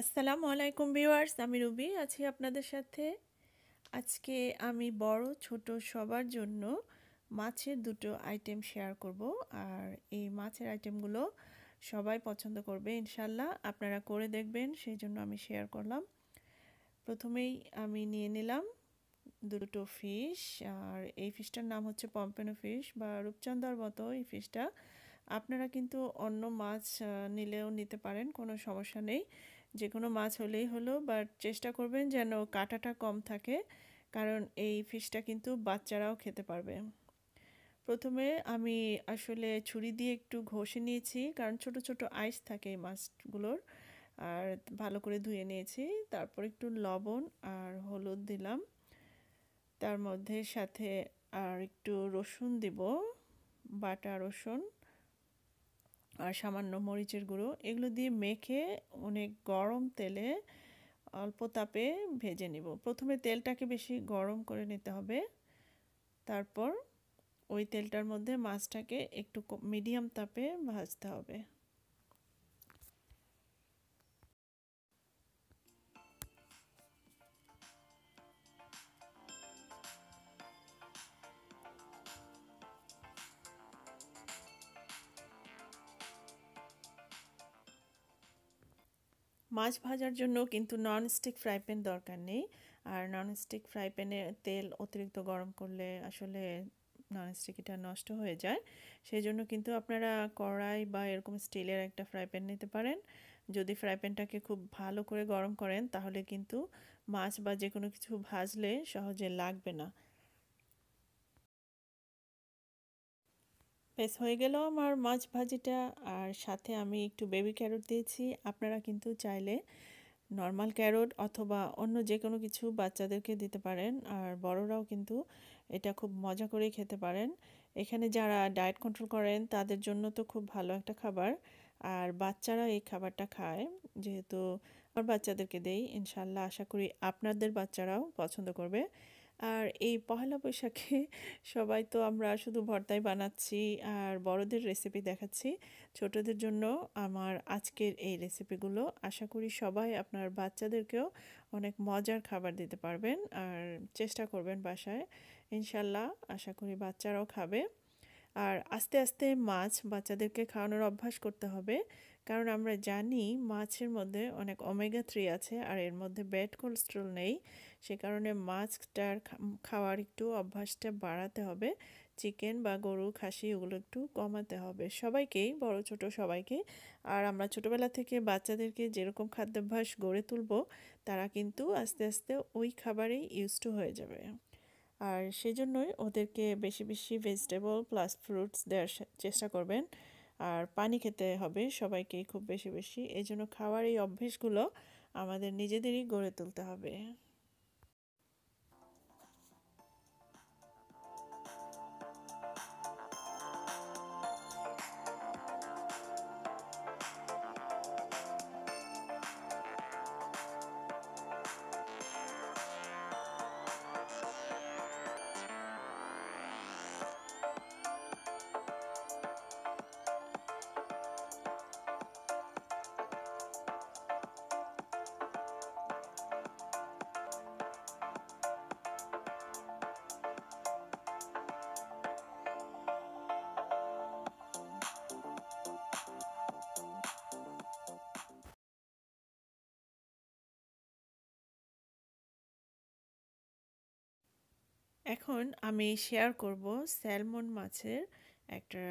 আসসালামু আলাইকুম ভিউয়ার্স, আমি রুবি, আছি আপনাদের সাথে। আজকে আমি বড়, ছোট সবার জন্য মাছের দুটো আইটেম শেয়ার করব। আর এই মাছের আইটেমগুলো সবাই পছন্দ করবে ইনশাল্লাহ আপনারা করে দেখবেন সেই জন্য আমি শেয়ার করলাম। প্রথমেই আমি নিয়ে নিলাম দুটো ফিশ আর এই ফিশটার নাম হচ্ছে পম্পেনো ফিশ বা রূপচন্দার মতো এই ফিশটা আপনারা কিন্তু অন্য মাছ নিলেও নিতে পারেন, কোনো সমস্যা নেই। যে কোনো মাছ হলেই হলো বাট চেষ্টা করবেন যেন কাটাটা কম থাকে, কারণ এই ফিশটা কিন্তু বাচ্চারাও খেতে পারবে। প্রথমে আমি আসলে ছুরি দিয়ে একটু ঘষে নিয়েছি, কারণ ছোট ছোট আইস থাকে এই মাছগুলোর, আর ভালো করে ধুয়ে নিয়েছি। তারপর একটু লবণ আর হলুদ দিলাম। তার মধ্যে সাথে আর একটু রসুন দিব, বাটা রসুন। আর সামান্য মরিচের গুঁড়ো, এগুলো দিয়ে মেখে অনেক গরম তেলে অল্প তাপে ভেজে নিব। প্রথমে তেলটাকে বেশি গরম করে নিতে হবে। তারপর ওই তেলটার মধ্যে মাছটাকে একটু মিডিয়াম তাপে ভাজতে হবে। মাছ ভাজার জন্য কিন্তু নন স্টিক ফ্রাই প্যান দরকার নেই। আর নন স্টিক ফ্রাই প্যানে তেল অতিরিক্ত গরম করলে আসলে নন স্টিকিটা নষ্ট হয়ে যায়। সেই জন্য কিন্তু আপনারা কড়াই বা এরকম স্টিলের একটা ফ্রাই প্যান নিতে পারেন। যদি ফ্রাই প্যানটাকে খুব ভালো করে গরম করেন, তাহলে কিন্তু মাছ বা যে কোনো কিছু ভাজলে সহজে লাগবে না। বেশ হয়ে গেল আমার মাছ ভাজিটা। আর সাথে আমি একটু বেবি ক্যারট দিয়েছি। আপনারা কিন্তু চাইলে নর্মাল ক্যারট অথবা অন্য যে কোনো কিছু বাচ্চাদেরকে দিতে পারেন। আর বড়রাও কিন্তু এটা খুব মজা করেই খেতে পারেন। এখানে যারা ডায়েট কন্ট্রোল করেন, তাদের জন্য তো খুব ভালো একটা খাবার। আর বাচ্চারা এই খাবারটা খায়। যেহেতু আমার বাচ্চাদেরকে দেই, ইনশাল্লাহ আশা করি আপনাদের বাচ্চারাও পছন্দ করবে। আর এই পহেলা বৈশাখে সবাই তো আমরা শুধু ভর্তাই বানাচ্ছি আর বড়দের রেসিপি দেখাচ্ছি। ছোটদের জন্য আমার আজকের এই রেসিপিগুলো আশা করি সবাই আপনার বাচ্চাদেরকেও অনেক মজার খাবার দিতে পারবেন আর চেষ্টা করবেন বাসায়। ইনশাল্লাহ আশা করি বাচ্চারাও খাবে। আর আস্তে আস্তে মাছ বাচ্চাদেরকে খাওয়ানোর অভ্যাস করতে হবে। কারণ আমরা জানি মাছের মধ্যে অনেক ওমেগা থ্রি আছে আর এর মধ্যে ব্যাড কোলেস্ট্রল নেই। সে কারণে মাছটার খাওয়ার একটু অভ্যাসটা বাড়াতে হবে। চিকেন বা গরু খাসি ওগুলো একটু কমাতে হবে। সবাইকেই, বড়, ছোট সবাইকে। আর আমরা ছোটোবেলা থেকে বাচ্চাদেরকে যেরকম খাদ্যাভ্যাস গড়ে তুলব, তারা কিন্তু আস্তে আস্তে ওই খাবারেই ইউজ টু হয়ে যাবে। আর সেজন্যই ওদেরকে বেশি বেশি ভেজিটেবল প্লাস ফ্রুটস দেওয়ার চেষ্টা করবেন। আর পানি খেতে হবে সবাইকেই খুব বেশি বেশি। এই জন্য খাওয়ার এই অভ্যেসগুলো আমাদের নিজেদেরই গড়ে তুলতে হবে। এখন আমি শেয়ার করব স্যালমন মাছের একটা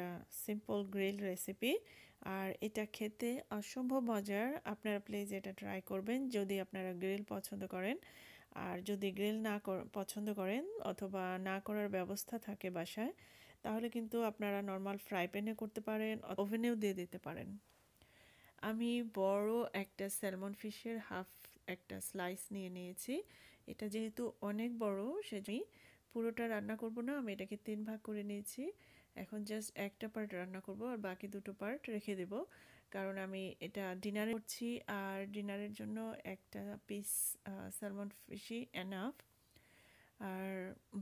সিম্পল গ্রিল রেসিপি আর এটা খেতে অসম্ভব মজার। আপনারা প্লিজ এটা ট্রাই করবেন যদি আপনারা গ্রিল পছন্দ করেন। আর যদি গ্রিল না পছন্দ করেন অথবা না করার ব্যবস্থা থাকে বাসায়, তাহলে কিন্তু আপনারা নর্মাল ফ্রাই প্যানে করতে পারেন ওভেনেও দিয়ে দিতে পারেন। আমি বড় একটা স্যালমন ফিশের হাফ একটা স্লাইস নিয়ে নিয়েছি। এটা যেহেতু অনেক বড়, সেজন্যই পুরোটা রান্না করব না, আমি এটাকে তিন ভাগ করে নিয়েছি। এখন জাস্ট একটা পার্ট রান্না করব আর বাকি দুটো পার্ট রেখে দেব। কারণ আমি এটা ডিনারে করছি আর ডিনারের জন্য একটা পিস স্যালমন ফিশি এনাফ আর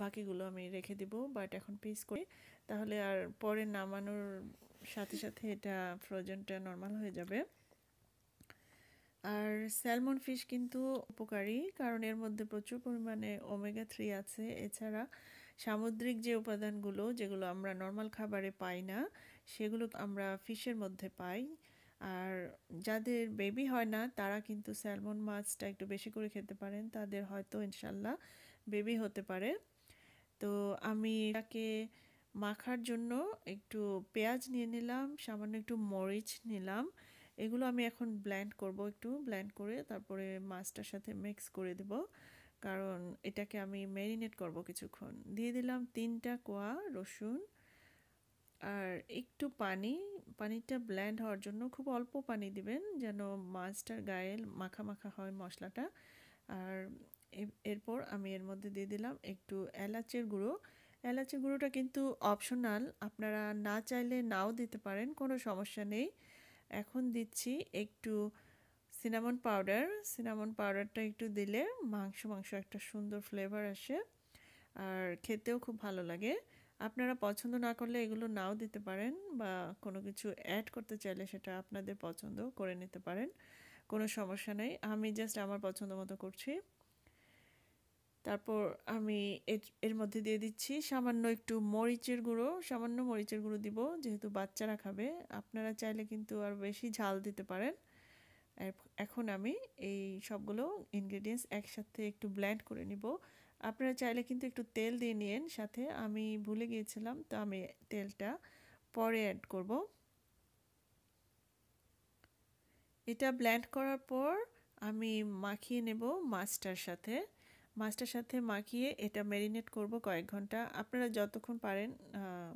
বাকিগুলো আমি রেখে দেব বাট এখন পিস করি তাহলে আর পরে নামানোর সাথে সাথে এটা ফ্রোজেনটা নর্মাল হয়ে যাবে। আর স্যালমন ফিশ কিন্তু উপকারী, কারণ এর মধ্যে প্রচুর পরিমাণে ওমেগা থ্রি আছে। এছাড়া সামুদ্রিক যে উপাদানগুলো, যেগুলো আমরা নর্মাল খাবারে পাই না, সেগুলো আমরা ফিশের মধ্যে পাই। আর যাদের বেবি হয় না, তারা কিন্তু স্যালমন মাছটা একটু বেশি করে খেতে পারেন। তাদের হয়তো ইনশাল্লাহ বেবি হতে পারে। তো আমি তাকে মাখার জন্য একটু পেঁয়াজ নিয়ে নিলাম, সামান্য একটু মরিচ নিলাম। এগুলো আমি এখন ব্ল্যান্ড করব একটু ব্ল্যান্ড করে তারপরে মাছটার সাথে মিক্স করে দেব। কারণ এটাকে আমি ম্যারিনেট করব কিছুক্ষণ। দিয়ে দিলাম তিনটা কোয়া রসুন আর একটু পানি। পানিটা ব্ল্যান্ড হওয়ার জন্য খুব অল্প পানি দিবেন যেন মাছটার গায়ে মাখা মাখা হয় মশলাটা। আর এরপর আমি এর মধ্যে দিয়ে দিলাম একটু এলাচের গুঁড়ো। এলাচের গুঁড়োটা কিন্তু অপশনাল আপনারা না চাইলে নাও দিতে পারেন, কোনো সমস্যা নেই। এখন দিচ্ছি একটু সিনামন পাউডার সিনামন পাউডারটা একটু দিলে মাংস মাংস একটা সুন্দর ফ্লেভার আসে আর খেতেও খুব ভালো লাগে। আপনারা পছন্দ না করলে এগুলো নাও দিতে পারেন বা কোনো কিছু অ্যাড করতে চাইলে সেটা আপনাদের পছন্দ করে নিতে পারেন। কোনো সমস্যা নেই। আমি জাস্ট আমার পছন্দ মতো করছি। তারপর আমি এর মধ্যে দিয়ে দিচ্ছি সামান্য একটু মরিচের গুঁড়ো, সামান্য মরিচের গুঁড়ো দিব যেহেতু বাচ্চারা খাবে। আপনারা চাইলে কিন্তু আর বেশি ঝাল দিতে পারেন। এখন আমি এই সবগুলো ইনগ্রেডিয়েন্টস একসাথে একটু ব্ল্যান্ড করে নিব। আপনারা চাইলে কিন্তু একটু তেল দিয়ে নিন সাথে আমি ভুলে গিয়েছিলাম তো আমি তেলটা পরে অ্যাড করব। এটা ব্ল্যান্ড করার পর আমি মাখিয়ে নেব মাছটার সাথে। মাছটার সাথে মাখিয়ে এটা ম্যারিনেট করব কয়েক ঘণ্টা। আপনারা যতক্ষণ পারেন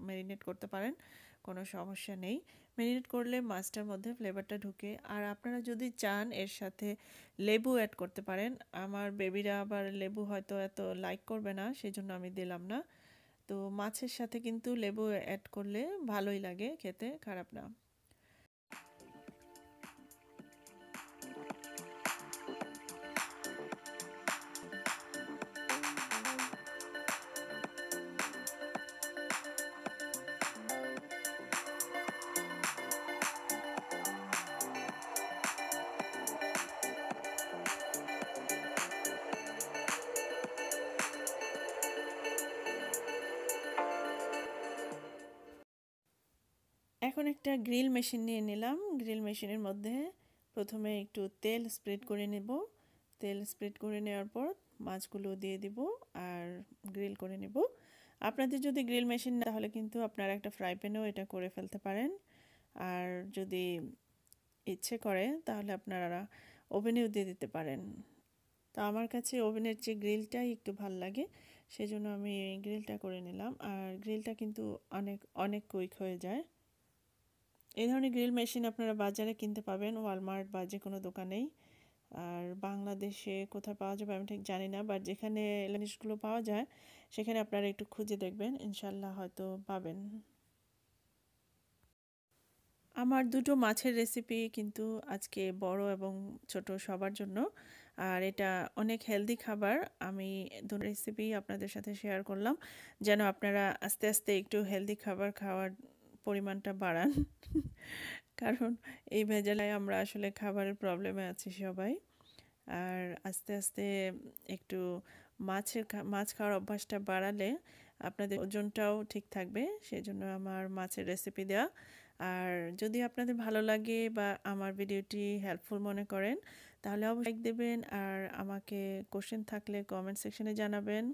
ম্যারিনেট করতে পারেন, কোনো সমস্যা নেই। ম্যারিনেট করলে মাছটার মধ্যে ফ্লেভারটা ঢুকে। আর আপনারা যদি চান এর সাথে লেবু অ্যাড করতে পারেন, আমার বেবিরা আবার লেবু হয়তো এত লাইক করবে না সেই জন্য আমি দিলাম না। তো মাছের সাথে কিন্তু লেবু অ্যাড করলে ভালোই লাগে খেতে, খারাপ না। এখন একটা গ্রিল মেশিন নিয়ে নিলাম। গ্রিল মেশিনের মধ্যে প্রথমে একটু তেল স্প্রেড করে নেব। তেল স্প্রেড করে নেওয়ার পর মাছগুলো দিয়ে দিব আর গ্রিল করে নেব। আপনাদের যদি গ্রিল মেশিন না, তাহলে কিন্তু আপনারা একটা ফ্রাই প্যানেও এটা করে ফেলতে পারেন। আর যদি ইচ্ছে করে, তাহলে আপনারা ওভেনেও দিয়ে দিতে পারেন। তো আমার কাছে ওভেনের যে গ্রিলটাই একটু ভালো লাগে, সেজন্য আমি গ্রিলটা করে নিলাম। আর গ্রিলটা কিন্তু অনেক অনেক কুইক হয়ে যায়। এই ধরনের গ্রিল মেশিন আপনারা বাজারে কিনতে পাবেন, ওয়ালমার্ট বা যে কোনো দোকানেই। আর বাংলাদেশে কোথায় পাওয়া যাবে আমি ঠিক জানি না বাট যেখানে জিনিসগুলো পাওয়া যায়, সেখানে আপনারা একটু খুঁজে দেখবেন ইনশাল্লাহ হয়তো পাবেন। আমার দুটো মাছের রেসিপি কিন্তু আজকে বড় এবং ছোট সবার জন্য। আর এটা অনেক হেলদি খাবার, আমি দুটো রেসিপি আপনাদের সাথে শেয়ার করলাম। যেন আপনারা আস্তে আস্তে একটু হেলদি খাবার খাওয়ার পরিমাণটা বাড়ান। কারণ এই ভেজালায় আমরা আসলে খাবারের প্রবলেমে আছি সবাই। আর আস্তে আস্তে একটু মাছের মাছ খাওয়ার অভ্যাসটা বাড়ালে আপনাদের ওজনটাও ঠিক থাকবে। সেই জন্য আমার মাছের রেসিপি দেওয়া। আর যদি আপনাদের ভালো লাগে বা আমার ভিডিওটি হেল্পফুল মনে করেন, তাহলে অবশ্যই দেবেন। আর আমাকে কোশ্চেন থাকলে কমেন্ট সেকশনে জানাবেন।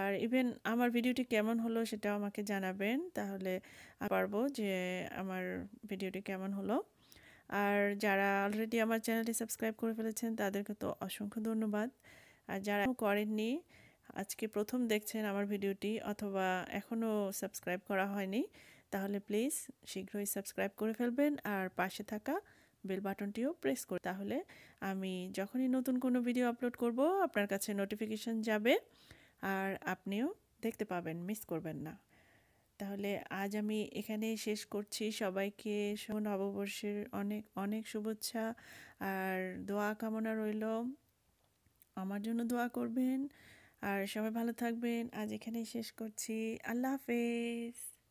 আর ইভেন আমার ভিডিওটি কেমন হলো সেটাও আমাকে জানাবেন। তাহলে পারব যে আমার ভিডিওটি কেমন হলো। আর যারা অলরেডি আমার চ্যানেলটি সাবস্ক্রাইব করে ফেলেছেন, তাদেরকে তো অসংখ্য ধন্যবাদ। আর যারা করেননি, আজকে প্রথম দেখছেন আমার ভিডিওটি অথবা এখনও সাবস্ক্রাইব করা হয়নি, তাহলে প্লিজ শীঘ্রই সাবস্ক্রাইব করে ফেলবেন আর পাশে থাকা বেল বাটনটিও প্রেস করে তাহলে আমি যখনই নতুন কোনো ভিডিও আপলোড করব, আপনার কাছে নোটিফিকেশান যাবে। আর আপনিও দেখতে পাবেন মিস করবেন না। তাহলে আজ আমি এখানে শেষ করছি। সবাইকে নববর্ষের অনেক অনেক শুভেচ্ছা আর দোয়া কামনা রইল। আমার জন্য দোয়া করবেন। আর সবাই ভালো থাকবেন। আজ এখানেই শেষ করছি। আল্লাহ হাফেজ।